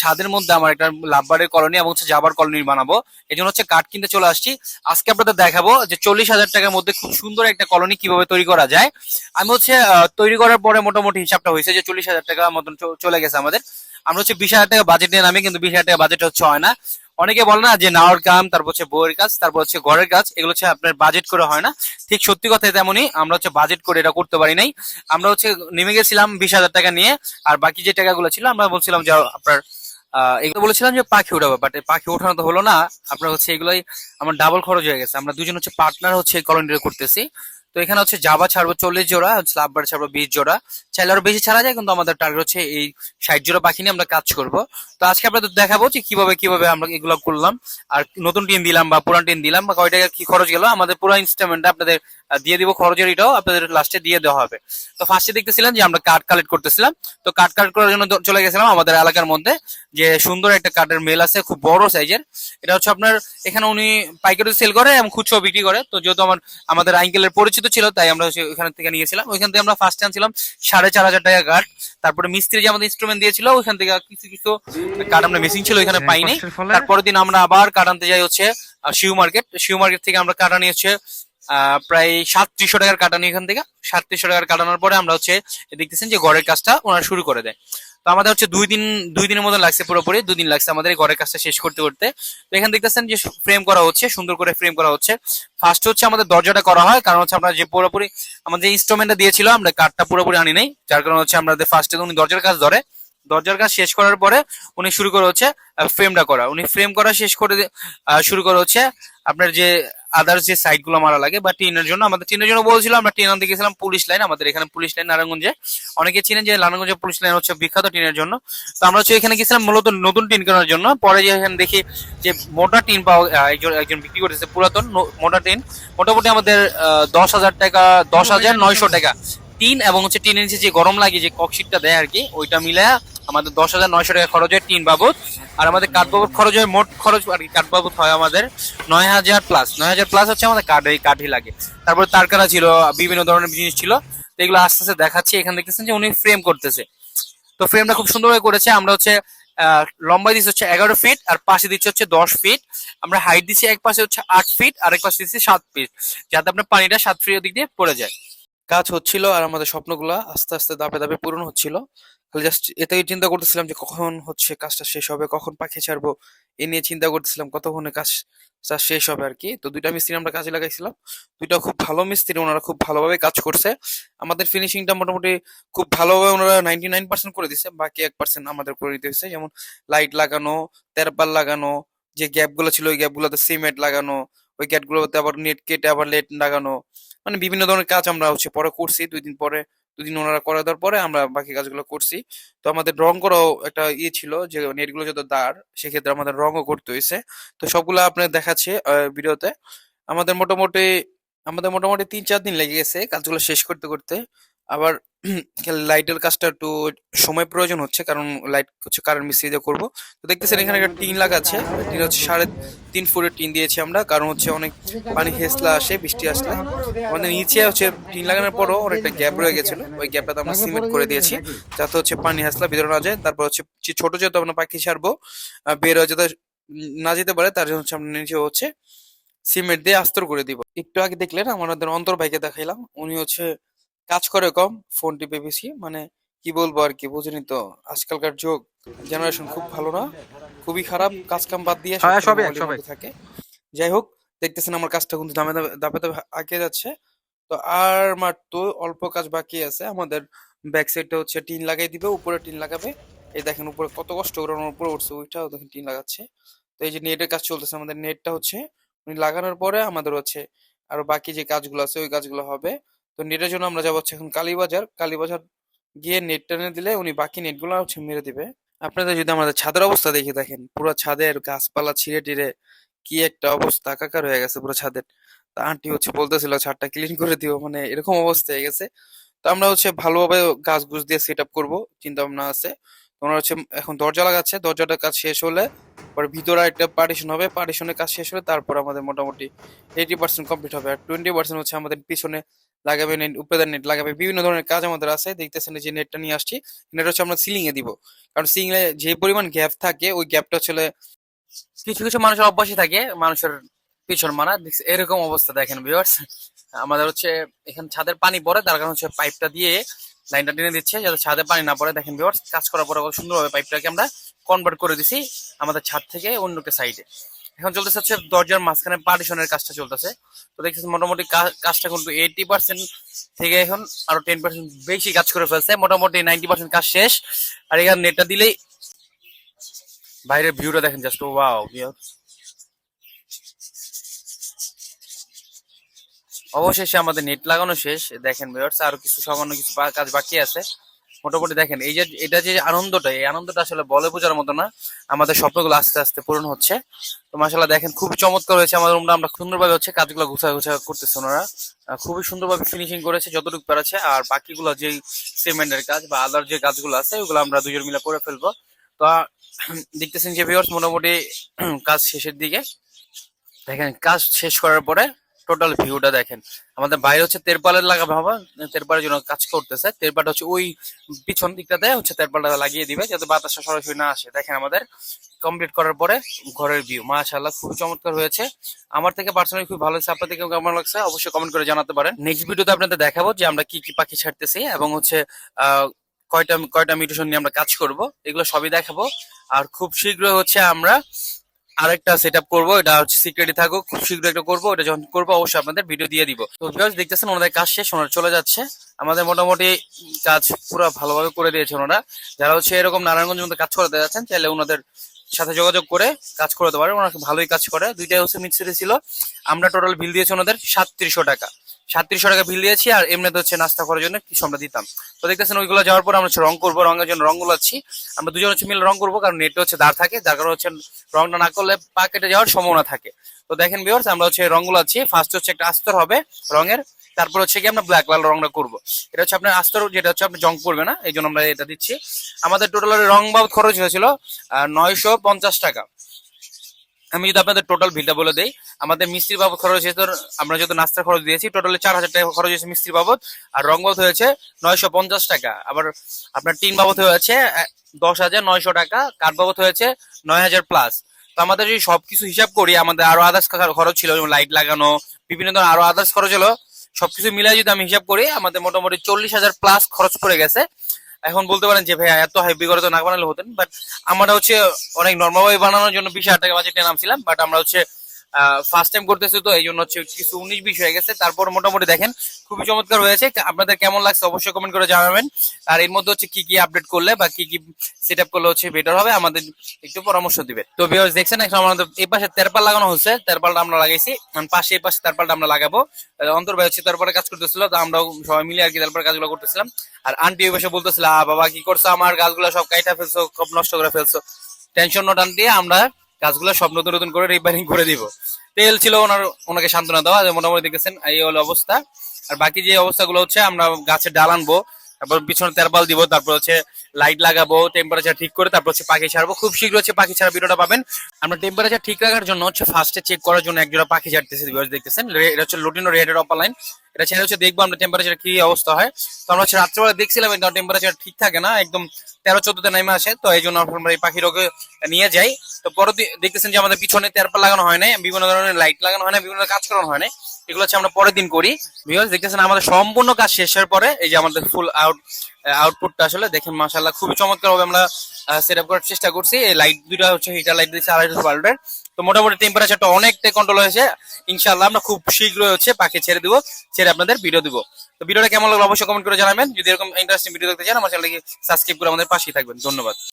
ছাদের মধ্যে আমার একটা কলোনি হচ্ছে জাবার কলোনি বানাবো। এই জন্য হচ্ছে কাঠ কিনতে চলে আসছি। আজকে দেখাবো যে চল্লিশ হাজার টাকার মধ্যে খুব সুন্দর একটা কলোনি কীভাবে তৈরি করা যায়। আমি হচ্ছে তৈরি করার পরে মোটামুটি হিসাবটা হয়েছে যে চল্লিশ হাজার মতন চলে গেছে আমাদের। আমরা হচ্ছে বিশ হাজার টাকা বাজেট নিয়ে নামি, কিন্তু বিশ হাজার টাকা বাজেট হচ্ছে হয় না। অনেকে বলে না যে নাওয়ার কাম তারপর হচ্ছে বইয়ের কাজ, তারপর হচ্ছে ঘরের কাজ, এগুলো হচ্ছে আপনার বাজেট করে হয় না। ঠিক সত্যি কথা তেমনই, আমরা হচ্ছে বাজেট করে এটা করতে পারি নাই। আমরা হচ্ছে নেমে গেছিলাম বিশ হাজার টাকা নিয়ে, আর বাকি যে টাকাগুলো ছিল, আমরা বলছিলাম যে আপনার এগুলো বলেছিলাম যে পাখি উঠাবো বাট পাখি ওঠানো তো হলো না। আপনার হচ্ছে এগুলোই, আমার ডাবল খরচ হয়ে গেছে। আমরা দুজন হচ্ছে পার্টনার হচ্ছে কলোনিটা করতেছি। তো এখানে হচ্ছে জাবা ছাড়বো চল্লিশ জোড়া লাভবার ছাড়বো বিশ জোড়া। চাইলে আরও বেশি ছাড়া যায়, কিন্তু আমাদের টার্গেট হচ্ছে এই ষাট জোড়া পাখি নিয়ে আমরা কাজ করব। তো আজকে আপনাদের দেখাবো যে কীভাবে কীভাবে আমরা এগুলো করলাম। আর নতুন টিন দিলাম বা পুরান টিন দিলাম বা কয় টাকা কি খরচ গেল, আমাদের পুরো ইনস্টলমেন্ট আপনাদের দিয়ে দিব খরচের এটাও আপনাদের লাস্টে দিয়ে দেওয়া হবে। তো ফার্স্টে দেখতেছিলাম যে আমরা কার্ড কালেক্ট করতেছিলাম। তো কার্ড কালেক্ট করার জন্য চলে গেছিলাম আমাদের এলাকার মধ্যে যে সুন্দর একটা কার্ডের মেল আছে, খুব বড় সাইজের এটা হচ্ছে আপনার, এখানে উনি পাইকারি সেল করে এবং খুচরো বিক্রি করে। তো যেহেতু আমার, আমাদের আঙ্কেলের পরিচিত ছিল, তাই আমরা ওইখান থেকে নিয়েছিলাম। ওইখান থেকে আমরা ফার্স্ট আনছিলাম সাড়ে চার হাজার টাকা কাঠ তারপরে মিস্ত্রি যে আমাদের ইনস্ট্রুমেন্ট দিয়েছিল ওইখান থেকে কিছু কিছু কাঠ আমরা মেশিন ছিল ওইখানে পাইনি। কষ্টের ফলে। তারপরের দিন আমরা আবার কাঠ আনতে যাই হচ্ছে শিউ মার্কেট শিউ মার্কেট থেকে আমরা কাঠ আনি হচ্ছে আহ, প্রায় সাতত্রিশশো টাকার কাটানি এখান থেকে। সাতত্রিশশো টাকার কাটানোর পরে আমরা হচ্ছে দেখতেছেন যে ঘরের কাজটা ওনারা শুরু করে দেয়। তো আমাদের হচ্ছে দুই দিন, দুই দিনের মতো লাগছে পুরোপুরি, দুই দিন লাগছে আমাদের ঘরের কাজটা শেষ করতে করতে। তো এখানে দেখতেছেন যে ফ্রেম করা হচ্ছে, সুন্দর করে ফ্রেম করা হচ্ছে। ফার্স্ট হচ্ছে আমাদের দরজাটা করা হয়, কারণ হচ্ছে আমরা যে পুরোপুরি আমাদের ইনস্ট্রুমেন্টটা দিয়েছিল, আমরা কাঠটা পুরোপুরি আনি নাই। যার কারণে হচ্ছে আমাদের ফার্স্টে উনি দরজার কাজ ধরে। দরজার কাজ শেষ করার পরে উনি শুরু করে হচ্ছে ফ্রেমটা করা। উনি ফ্রেম করা শেষ করে শুরু করে হচ্ছে, আপনার যে আদার্স যে সাইডগুলো মারা লাগে বা টিনের জন্য, আমাদের টিনের জন্য বলছিলাম, আমরা টিন আনতে গেছিলাম পুলিশ লাইন আমাদের এখানে পুলিশ লাইন নারায়ণগঞ্জে। অনেকে চিনেন যে নারায়ণগঞ্জে পুলিশ লাইন হচ্ছে বিখ্যাত টিনের জন্য। তো আমরা হচ্ছে এখানে গেছিলাম মূলত নতুন টিন কেনার জন্য। পরে যে এখানে দেখি যে মোটা টিন পাওয়া একজন একজন বিক্রি করেছে পুরাতন মোটা টিন। মোটামুটি আমাদের দশ হাজার টাকা, দশ হাজার নয়শো টাকা। টিন এবং হচ্ছে টিনের নিচে যে গরম লাগে যে ককশিটটা দেয় আর কি, ওইটা মিলে আমাদের দশ হাজার নয়শো টাকা খরচ হয় টিন বাবদ আর আমাদের কাঠ বাবদ খরচ হয় মোট খরচ আর কি কাঠ বাবদ হয় আমাদের নয় হাজার প্লাস নয় হাজার প্লাস হচ্ছে আমাদের কাঠ এই কাঠই লাগে। তারপরে তারকারা ছিল বিভিন্ন ধরনের জিনিস ছিল তো এগুলো আস্তে আস্তে দেখাচ্ছি। এখানে দেখতেছেন যে উনি ফ্রেম করতেছে। তো ফ্রেমটা খুব সুন্দরভাবে করেছে। আমরা হচ্ছে আহ, লম্বাই দিচ্ছি হচ্ছে এগারো ফিট আর পাশে দিচ্ছে হচ্ছে দশ ফিট আমরা হাইট দিচ্ছি এক পাশে হচ্ছে আট ফিট আর এক পাশে দিচ্ছি সাত ফিট যাতে আপনার পানিটা সাত ফিট দিক দিয়ে পড়ে যায়। কাজ হচ্ছিল আর আমাদের স্বপ্নগুলা আস্তে আস্তে ধাপে ধাপে পূরণ হচ্ছিল। খালি জাস্ট এটাই চিন্তা করতেছিলাম যে কখন হচ্ছে কাজটা শেষ হবে, কখন পাখি ছাড়বো, এ নিয়ে চিন্তা করতেছিলাম কতক্ষণে কাজটা শেষ হবে আর কি তো দুইটা মিস্ত্রি আমরা কাজে লাগাইছিলাম। দুইটা খুব ভালো মিস্ত্রি, ওনারা খুব ভালোভাবে কাজ করছে। আমাদের ফিনিশিংটা মোটামুটি খুব ভালোভাবে ওনারা নাইনটি নাইন পার্সেন্ট করে দিচ্ছে বাকি এক পার্সেন্ট আমাদের করে দিতে হয়েছে। যেমন লাইট লাগানো তেরপাল লাগানো, যে গ্যাপগুলো ছিল ওই গ্যাপ গুলোতে সিমেন্ট লাগানো, ওই গ্যাপ গুলোতে আবার নেট কেটে আবার লেট লাগানো মানে বিভিন্ন ধরনের কাজ আমরা হচ্ছে পরে করছি, দুই দিন পরে দুদিন ওনারা করে দেওয়ার পরে আমরা বাকি কাজগুলো করছি। তো আমাদের রং করাও একটা ইয়ে ছিল যে নেটগুলো যত দাঁড়, সেক্ষেত্রে আমাদের রঙও করতে হয়েছে। তো সবগুলো আপনার দেখাচ্ছে ভিডিওতে। আমাদের মোটামুটি আমাদের মোটামুটি তিন চার দিন লেগে গেছে কাজগুলো শেষ করতে করতে। আবার লাইটের কাজটা একটু সময় প্রয়োজন হচ্ছে, কারণ লাইট হচ্ছে কারেন্ট মিস্ত্রি দিয়ে করব। তো দেখতেছেন এখানে একটা টিন লাগাচ্ছে টিন হচ্ছে সাড়ে তিন ফুটের টিন দিয়েছি আমরা, কারণ হচ্ছে অনেক পানি হেসলা আসে, বৃষ্টি আসলে। আমাদের নিচে হচ্ছে টিন লাগানোর পরও অনেকটা গ্যাপ রয়ে গেছিল। ওই গ্যাপটাতে আমরা সিমেন্ট করে দিয়েছি, যাতে হচ্ছে পানি হাসলা ভিতরে না যায়। তারপর হচ্ছে ছোট যেহেতু আমরা পাখি ছাড়বো বের হয়ে যাতে না যেতে পারে, তার জন্য হচ্ছে আমরা নিচে হচ্ছে সিমেন্ট দিয়ে আস্তর করে দিব। একটু আগে দেখলেন, আমাদের অন্তর ভাইকে দেখাইলাম। উনি হচ্ছে কাজ করে কম ফোন টিপে বেশি মানে কি বলব আর কি বুঝিনি তো আজকালকার যুগ জেনারেশন খুব ভালো না খুবই খারাপ কাজ কাম বাদ দিয়ে হ্যাঁ, থাকে। যাই হোক দেখতেছেন আমার কাজটা কিন্তু দামে দাপে দাপে আগে যাচ্ছে। তো আর মাত্র অল্প কাজ বাকি আছে আমাদের ব্যাক সাইডটা হচ্ছে টিন লাগাই দিবে উপরে টিন লাগাবে। এই দেখেন উপরে কত কষ্ট করে উপরে উঠছে ওইটাও দেখেন টিন লাগাচ্ছে। তো এই যে নেটের কাজ চলতেছে আমাদের নেটটা হচ্ছে উনি লাগানোর পরে আমাদের হচ্ছে আর বাকি যে কাজগুলো আছে ওই কাজগুলো হবে। তো নেটের জন্য আমরা যাব হচ্ছে এখন কালীবাজার। কালীবাজার গিয়ে নেট টেনে দিলে উনি বাকি নেটগুলো হচ্ছে মেরে দিবে। আপনাদের যদি আমাদের ছাদের অবস্থা দেখে দেখেন পুরো ছাদের গাছপালা ছিঁড়ে টিড়ে কি একটা অবস্থা, একাকার হয়ে গেছে পুরো ছাদের। তা আন্টি হচ্ছে বলতেছিল, ছাদটা ক্লিন করে দিও। মানে এরকম অবস্থা হয়ে গেছে। তো আমরা হচ্ছে ভালোভাবে গাছ গুছ দিয়ে সেট আপ করব চিন্তা ভাবনা আছে তোমরা হচ্ছে এখন দরজা লাগাচ্ছে। দরজাটার কাজ শেষ হলে পরে ভিতরে একটা পার্টিশন হবে। পার্টিশনের কাজ শেষ হলে তারপর আমাদের মোটামুটি এইটি পার্সেন্ট কমপ্লিট হবে। আর টোয়েন্টি পার্সেন্ট হচ্ছে আমাদের পিছনে লাগাবে নেট উপরে নেট লাগাবে, বিভিন্ন ধরনের কাজ আমাদের আছে, দেখতেছেন যে নেটটা নিয়ে আসছি নেট হচ্ছে আমরা সিলিং এ দিব। কারণ সিলিং এ যে পরিমাণ গ্যাপ থাকে, ওই গ্যাপটা আসলে কিছু কিছু মানুষের অভ্যাসই থাকে, মানুষের পিছন মারা। এরকম অবস্থা দেখেন ভিউয়ার্স আমাদের হচ্ছে এখানে ছাদের পানি পড়ে, তার কারণ হচ্ছে পাইপটা দিয়ে লাইনটা টেনে দিচ্ছে, যাতে ছাদে পানি না পড়ে। দেখেন ভিউয়ার্স কাজ করার পরে সুন্দরভাবে পাইপটাকে আমরা কনভার্ট করে দিছি আমাদের ছাদ থেকে অন্য একটা সাইডে এখন চলতেছে হচ্ছে দরজার মাঝখানে পার্টিশনের কাজটা চলতেছে। তো দেখতেছেন মোটামুটি কাজটা কিন্তু এইটি পার্সেন্ট থেকে এখন আরও টেন পার্সেন্ট বেশি কাজ করে ফেলছে। মোটামুটি নাইনটি পার্সেন্ট কাজ শেষ। আর এখানে নেটটা দিলেই বাইরের ভিউটা দেখেন জাস্ট ওয়াও অবশেষে আমাদের নেট লাগানো শেষ। দেখেন ভিউয়ার্স আরও কিছু সামান্য কিছু কাজ বাকি আছে। মোটামুটি দেখেন, এই যে, এটা যে আনন্দটা, এই আনন্দটা আসলে বলে বোঝার মতো না। আমাদের স্বপ্নগুলো আস্তে আস্তে পূরণ হচ্ছে। তো মাসাল্লাহ দেখেন খুব চমৎকার হয়েছে আমাদের রুমটা। আমরা সুন্দরভাবে হচ্ছে কাজগুলো গুছা গুছা করতেছে ওনারা। খুবই সুন্দরভাবে ফিনিশিং করেছে, যতটুকু পেরেছে। আর বাকিগুলো যে সিমেন্টের কাজ বা আদার যে কাজগুলো আছে, ওগুলো আমরা দুজন মিলে করে ফেলব। তো দেখতেছেন যে ভিউয়ার্স মোটামুটি, কাজ শেষের দিকে। দেখেন, কাজ শেষ করার পরে টোটাল ভিউটা দেখেন। আমাদের বাইরে হচ্ছে তেরপালের লাগাবে হবে তেরপালের জন্য কাজ করতেছে। তেরপালটা হচ্ছে ওই পিছন দিকটাতে হচ্ছে তেরপালটা লাগিয়ে দিবে, যাতে বাতাসটা সরাসরি না আসে। দেখেন আমাদের কমপ্লিট করার পরে ঘরের ভিউ মাশাআল্লাহ, খুব চমৎকার হয়েছে। আমার থেকে পার্সোনালি খুব ভালো লাগছে আপনার থেকে কেমন লাগছে অবশ্যই কমেন্ট করে জানাতে পারেন। নেক্সট ভিডিওতে আপনাদের দেখাবো যে আমরা কি কি পাখি ছাড়তেছি এবং হচ্ছে কয়টা কয়টা মিউটেশন নিয়ে আমরা কাজ করব। এগুলো সবই দেখাবো। আর খুব শীঘ্রই হচ্ছে আমরা আরেকটা সেট আপ করব, এটা হচ্ছে সিক্রেটই থাকুক, খুব শীঘ্রই একটা করব, ওটা যখন করব, অবশ্যই আপনাদের ভিডিও দিয়ে দিব। তো দেখতেছেন, ওনাদের কাজ শেষ, ওনারা চলে যাচ্ছে। আমাদের মোটামুটি কাজ পুরো ভালোভাবে করে দিয়েছে ওনারা যারা হচ্ছে এরকম নারায়ণগঞ্জ মধ্যে কাজ করাতে যাচ্ছেন তাহলে ওনাদের সাথে যোগাযোগ করে কাজ করাতে পারে। ওনাকে ভালোই কাজ করে। দুইটাই হচ্ছে মিক্সিতে ছিল। আমরা টোটাল বিল দিয়েছি ওনাদের সাতত্রিশশো টাকা। সাতত্রিশশো টাকা বিল দিয়েছি আর এমনিতে হচ্ছে নাস্তা করার জন্য কিছু আমরা দিতাম। তো দেখতেছেন ওইগুলো যাওয়ার পর আমরা হচ্ছে রং করব, রঙের জন্য রং গুলাচ্ছি। আমরা দুজন হচ্ছে মিলে রং করব, কারণ নেটে হচ্ছে দাঁড় থাকে। যার কারণে হচ্ছে রংটা না করলে পা কেটে যাওয়ার সম্ভাবনা থাকে। তো দেখেন বিয়ার্স আমরা হচ্ছে রং গুলাচ্ছি। ফার্স্ট হচ্ছে একটা আস্তর হবে রঙের, তারপর হচ্ছে কি আমরা ব্ল্যাক কালার রংটা করব। এটা হচ্ছে আপনার আস্তর, যেটা হচ্ছে আপনি জং করবে না এই জন্য আমরা এটা দিচ্ছি। আমাদের টোটাল রং বাবদ খরচ হয়েছিল নয়শো পঞ্চাশ টাকা। আমি যদি আপনাদের টোটাল বিলটা বলে দেই আমাদের মিস্ত্রি বাবদ খরচ হয়েছে ধর, আমরা যত নাস্তার খরচ দিয়েছি টোটালে চার হাজার টাকা খরচ হয়েছে মিস্ত্রি বাবদ আর রং বাবদ হয়েছে নয়শো পঞ্চাশ টাকা। আবার আপনার টিন বাবদ হয়েছে দশ হাজার নয়শো টাকা কাঠ বাবদ হয়েছে নয় হাজার প্লাস তো আমাদের যদি সবকিছু হিসাব করি আমাদের আরও আদার্স খরচ ছিল যেমন লাইট লাগানো বিভিন্ন ধরনের আরও আদার্স খরচ হলো সবকিছু মিলাই যদি আমি হিসাব করি আমাদের মোটামুটি চল্লিশ হাজার প্লাস খরচ পড়ে গেছে। এখন বলতে পারেন যে ভাইয়া এত হেভি করে তো না বানালে হতেন বাট আমরা হচ্ছে অনেক নর্মাল ভাবে বানানোর জন্য বিশ হাজার টাকা বাজেটে নামছিলাম বাট আমরা হচ্ছে ফার্স্ট টাইম করতেছি তো এই জন্য হচ্ছে কিছু উনিশ বিশ হয়ে গেছে। তারপর মোটামুটি দেখেন, খুবই চমৎকার হয়েছে। আপনাদের কেমন লাগছে অবশ্যই কমেন্ট করে জানাবেন। আর এর মধ্যে হচ্ছে কি কি আপডেট করলে বা কি কি সেট আপ করলে হচ্ছে বেটার হবে, আমাদের একটু পরামর্শ দিবে। তো ভিউয়ার্স দেখছেন, এখন আমাদের এই পাশে তেরপাল লাগানো হচ্ছে, তেরপালটা আমরা লাগাইছি। পাশে এই পাশে তেরপালটা আমরা লাগাবো। অন্তর ভাই হচ্ছে তারপরে কাজ করতেছিল, তো আমরা সবাই মিলে আর কি তারপরে কাজগুলো করতেছিলাম। আর আন্টি ওই পাশে বলতেছিল বাবা, কি করছ? আমার গাছগুলো সব কাইটা ফেলছো, সব নষ্ট করে ফেলছো। টেনশন নোট দিয়ে আমরা গাছগুলো সব নতুন নতুন করে রিপেয়ারিং করে দিব। তেল ছিল ওনার, ওনাকে সান্ত্বনা দেওয়া মোটামুটি দেখেছেন, এই হলো অবস্থা। আর বাকি যে অবস্থাগুলো হচ্ছে, আমরা গাছে ডাল আনব, তারপর পিছনে তেরপাল দিব, তারপর হচ্ছে লাইট লাগাবো টেম্পারেচার ঠিক করে তারপর হচ্ছে পাখি ছাড়বো। খুব শীঘ্র হচ্ছে পাখি ছাড়া ভিডিওটা পাবেন। আমরা টেম্পারেচার ঠিক রাখার জন্য হচ্ছে ফার্স্টে চেক করার জন্য একজোড়া পাখি ছাড়তেছি দেখতেছেন। এটা হচ্ছে লুটিনো রেডের অপার লাইন এটা ছেড়ে হচ্ছে দেখব আমরা টেম্পারেচার কি অবস্থা হয়। তো আমরা হচ্ছে রাত্রেবেলা দেখছিলাম এটা টেম্পারেচার ঠিক থাকে না, একদম তেরো, চোদ্দতে নেমে আসে। তো এই জন্য আমরা এই পাখিটাকে নিয়ে যাই। তো পরে দেখতেছেন যে আমাদের পিছনে তেরপাল লাগানো হয় নাই, বিভিন্ন ধরনের লাইট লাগানো হয় না বিভিন্ন কাজ করানো হয় না এগুলো হচ্ছে আমরা পরের দিন করি। ভিউয়ার্স দেখতেছেন আমাদের সম্পূর্ণ কাজ শেষের পরে, এই যে আমাদের ফুল আউট আউটপুটটা আসলে দেখেন মাসাল্লাহ খুবই চমৎকার ভাবে আমরা সেট আপ করার চেষ্টা করছি। এই লাইট দুটা হচ্ছে হিটার লাইট দিয়েছে আড়াইশো বাল্বের তো মোটামুটি টেম্পারেচারটা অনেকটাই কন্ট্রোল হয়েছে। ইনশাল্লাহ আমরা খুব শীঘ্রই হচ্ছে পাখি ছেড়ে দিব, ছেড়ে আপনাদের ভিডিও দিব। তো ভিডিওটা কেমন লাগল অবশ্যই কমেন্ট করে জানাবেন। যদি এরকম ইন্টারেস্টিং ভিডিও দেখতে চান, আমার চ্যানেলকে সাবস্ক্রাইব করে আমাদের পাশেই থাকবেন। ধন্যবাদ।